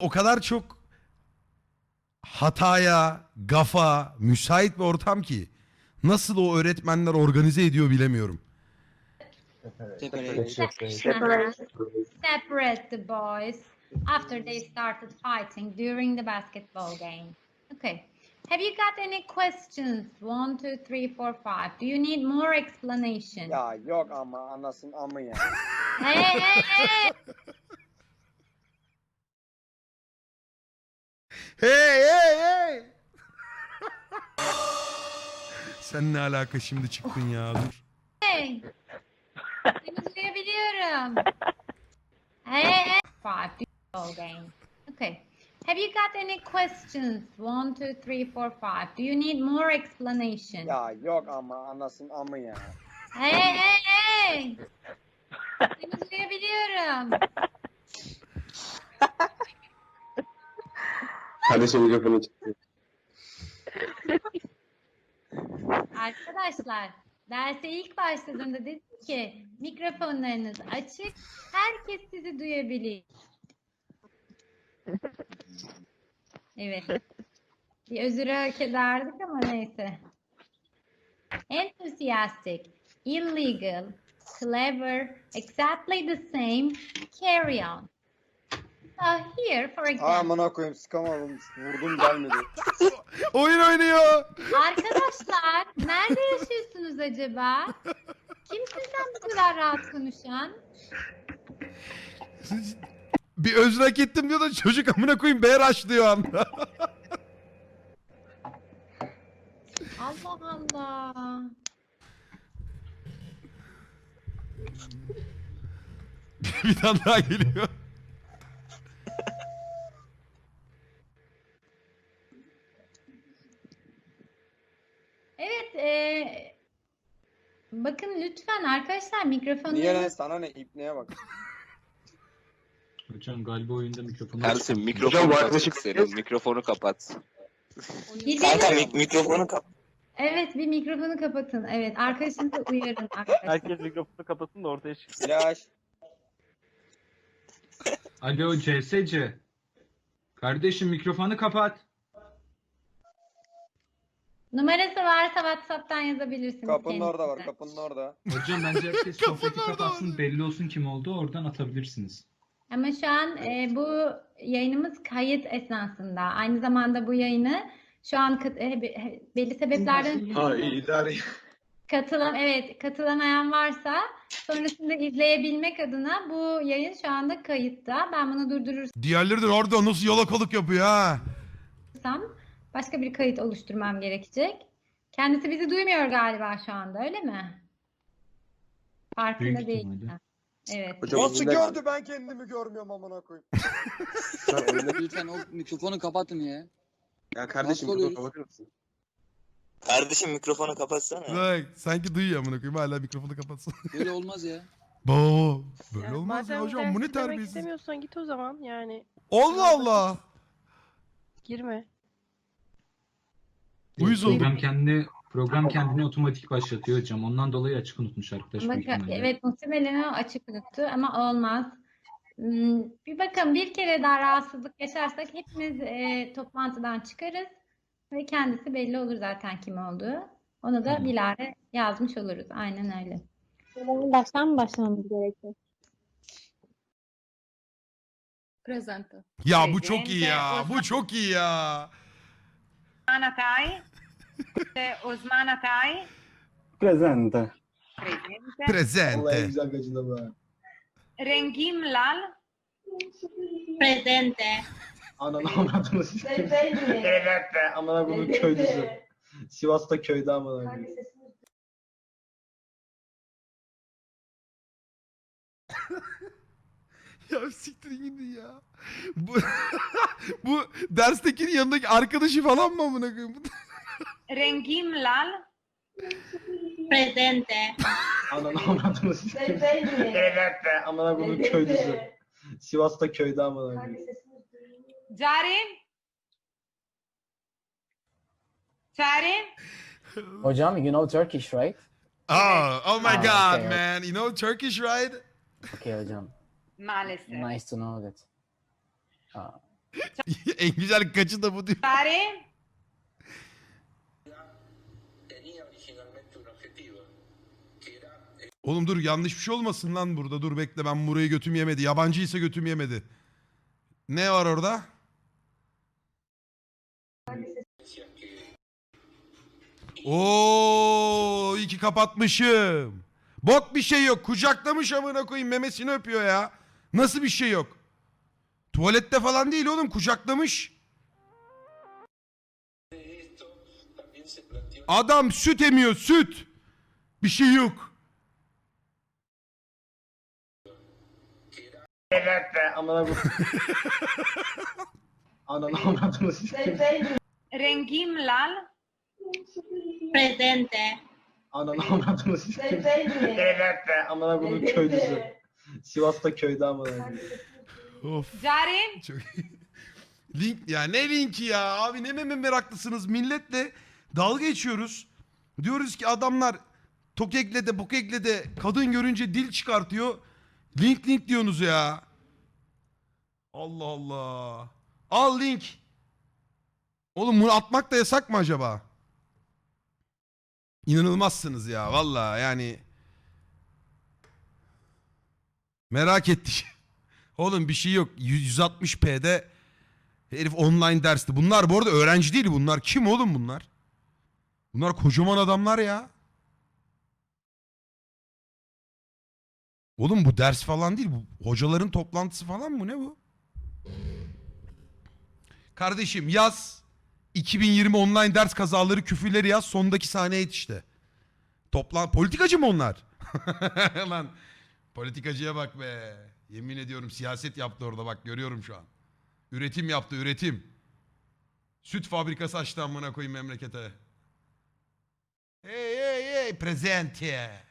o kadar çok hataya, gafa, müsait bir ortam ki nasıl o öğretmenler organize ediyor bilemiyorum. Separate. The boys after they started fighting during the basketball game. Okay. Have you got any questions? One, two, three, four, five. Do you need more explanation? Ya yok ama anasın amı ya. Hey, hey, hey! Hey hey hey! Sen ne alaka şimdi çıktın ya dur. hey! Seni duyabiliyorum. Hey, hey! Five. Basketball game. Okay. Have you got any questions? One, two, three, four, five. Do you need more explanation? Ya yok ama anasın amı ya. Hey, hey, hey! Seni Kardeşim mikrofonu çıktı. Arkadaşlar, derse ilk başladığımda dedim ki mikrofonlarınız açık, herkes sizi duyabilir. Evet. Bir özürü hak ederdik ama neyse. Enthusiastic, illegal, clever, exactly the same, carry on. So here, for example, Amına koyayım sıkamadım. Vurdum gelmedi. Oyun oynuyor. Arkadaşlar nerede yaşıyorsunuz acaba? Kim sizden bu kadar rahat konuşan? Bir özrak ettim diyor da çocuk amına koyayım BRH diyor anda. Allah Allah. bir tane daha geliyor. Evet, e, bakın lütfen arkadaşlar mikrofonları Niye lan sana ne ipneye bak. Hocam galiba oyunda mikrofonu Ersin Hocam mikrofonu kapat arkadaşı senin. Mikrofonu kapat. Gidelim. Kanka mik- mikrofonu kapat. Evet, bir mikrofonu kapatın. Evet, arkadaşınızı uyarın arkadaşlar. Herkes mikrofonu kapatsın da ortaya çıksın. Flash. Alo CSC. Kardeşim mikrofonu kapat. Numarası varsa WhatsApp'tan yazabilirsiniz. Kapının orada var kendisine. kapının orada. Hocam bence herkes sohbeti kapatsın belli olsun kim oldu oradan atabilirsiniz. Ama şu an e, bu yayınımız kayıt esnasında. Aynı zamanda bu yayını şu an kat- e, be- he- belli sebeplerden Ha idare. katılan evet katılamayan varsa sonrasında izleyebilmek adına bu yayın şu anda kayıtta. Ben bunu durdurursam Diğerleri de orada nasıl yalakalık yapıyor ha. Başka bir kayıt oluşturmam gerekecek. Kendisi bizi duymuyor galiba şu anda öyle mi? Farkında Büyük değil. ihtimalle. Evet. Hocam Nasıl oyunda- gördü ben kendimi görmüyorum amına koyayım. Sen oyunda- Lütfen o mikrofonu kapatın ya. Ya kardeşim Nasıl mikrofonu kapatır mısın? Kardeşim mikrofonu kapatsana. Bak sanki duyuyor amına koyayım hala mikrofonu kapatsın. Böyle olmaz ya. Bo böyle Ya olmaz ya madem hocam bu ne demek terbiyesiz. istemiyorsan git o zaman yani Allah Allah. girme. Uyuz oldum. Program kendini program kendini otomatik başlatıyor hocam. Ondan dolayı açık unutmuş arkadaş büyük ihtimalle. evet muhtemelen o açık unuttu ama olmaz. Hmm, Bir bakın bir kere daha rahatsızlık yaşarsak hepimiz e, toplantıdan çıkarız ve kendisi belli olur zaten kim olduğu. Onu da Hı. bilare yazmış oluruz. Aynen öyle. Baştan mı başlamamız gerekiyor? Presente. Ya bu çok iyi ya. Bu çok iyi ya. Osman Atay. Osman Atay. Presente. Presente. Presente. güzel gacına be. Rengim Lal. Presente. Ananı avradını sikeyim. Evet be amına koyduğum köylüsü. Sivas'ta köyde amına koyayım. Ya siktirin gidin ya. Bu, bu derstekinin yanındaki arkadaşı falan mı amına koyayım? Rengim Lal. Presente. Ananı avradını sikeyim. Evet be amına koyduğum köylüsü. Sivas'ta köyde amına koyayım. Cari. Cari. Hocam, you know Turkish, right? Oh, oh my Ah, god okay. man. You know Turkish right? Okay hocam. Maalesef. Nice to know that. Ah, en güzel kaçı da bu diyor. Sare? Oğlum dur yanlış bir şey olmasın lan burada. Dur bekle ben burayı götüm yemedi. Yabancıysa götüm yemedi. Ne var orada? Oo, iyi ki kapatmışım. Bok bir şey yok. Kucaklamış amına koyayım memesini öpüyor ya. Nasıl bir şey yok? Tuvalette falan değil oğlum kucaklamış. Adam süt emiyor süt. Bir şey yok. Evet be amına koyayım. Ananı avradını sikeyim. Rengim lal. Presente. Ananı avradını sikeyim. Evet be amına koyayım köylüsü. Sivas'ta köyde amına koyayım. Of. Cari? Çok Link ya ne linki ya abi ne meme meraklısınız milletle dalga geçiyoruz. Diyoruz ki adamlar tokekle de bokekle de kadın görünce dil çıkartıyor. Link link diyorsunuz ya. Allah Allah. Al link. Oğlum bunu atmak da yasak mı acaba? İnanılmazsınız ya valla yani. Merak ettik. Oğlum bir şey yok. 160p'de herif online dersti. Bunlar bu arada öğrenci değil bunlar. Kim oğlum bunlar? Bunlar kocaman adamlar ya. Oğlum bu ders falan değil. Bu hocaların toplantısı falan mı? Ne bu? Kardeşim yaz. 2020 online ders kazaları küfürleri yaz. Sondaki sahneye et işte. Toplan politikacı mı onlar? Lan politikacıya bak be. Yemin ediyorum siyaset yaptı orada bak görüyorum şu an. Üretim yaptı üretim. Süt fabrikası açtı amına koyayım memlekete. Hey hey hey presente.